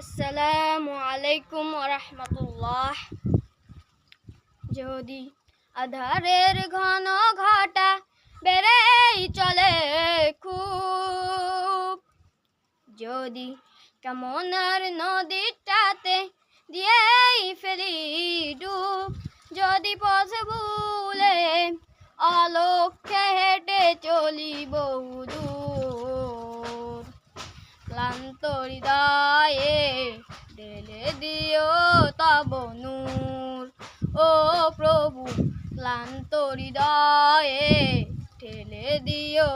আসসালামু আলাইকুম রহমতুল্লাহ যদি আধারের ঘন ঘটা বেড়েই চলে খুব, যদি কেমনার নদীটাতে দিয়েই ফেলি ডুব, যদি পথ ভুলে অলক্ষে হেঁটে চলি বহুদূর ক্লান্ত হৃদয়ে ঢেলে দিও তব নূর। ও প্রভু, ক্লান্ত হৃদয়ে ঠেলে দিও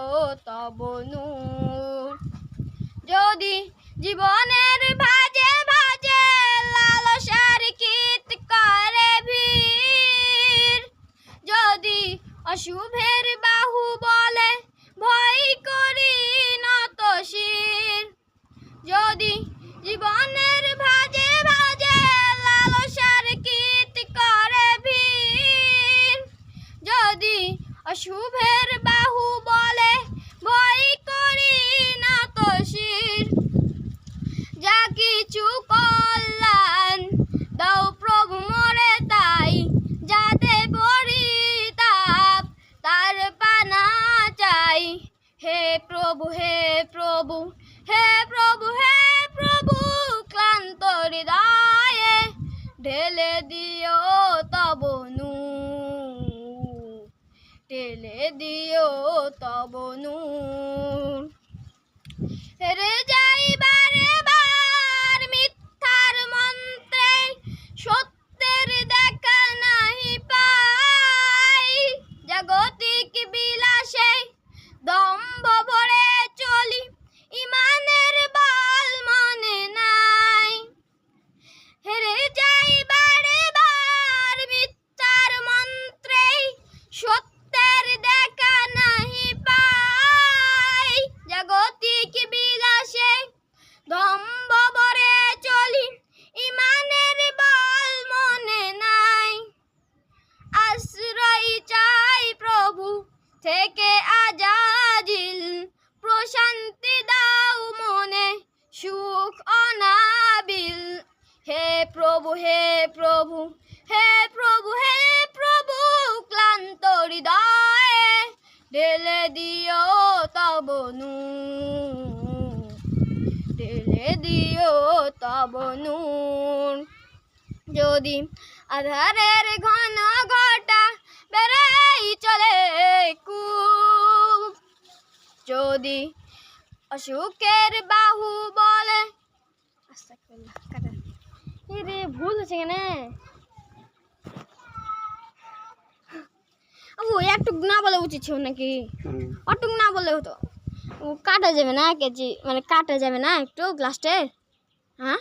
তব নূর। যদি জীবনের ভাজে ভাজে লালসার কীত করে ভিড় যদি অশুভের বাহু অশুভের বাহু বলে, ভয় করি না তো যা কিছু কল্যাণ দাও প্রভু মরে তাই, যাতে পরিতাপ তার পানা চাই। হে প্রভু হে প্রভু হে প্রভু হে প্রভু, ক্লান্ত হৃদয়ে ঢেলে দিও তব নূর ঢেলে দিও তবনু রে হেরে প্রভু, হে প্রভু হে প্রভু হে প্রভু, ক্লান্ত হৃদয়ে ঢেলে দিও তব নূর ঢেলে দিও তব নূর যদি আধারের ঘন ঘটা বেড়েই চলে কূপ, যদি অসুখের বাহু বলে ও একটুক না বলে উচিত ছিল নাকি? অটুক না বলে হতো। ও কাটা যাবে না কেজি মানে কাটা যাবে না একটু গ্লাসটে হ্যাঁ?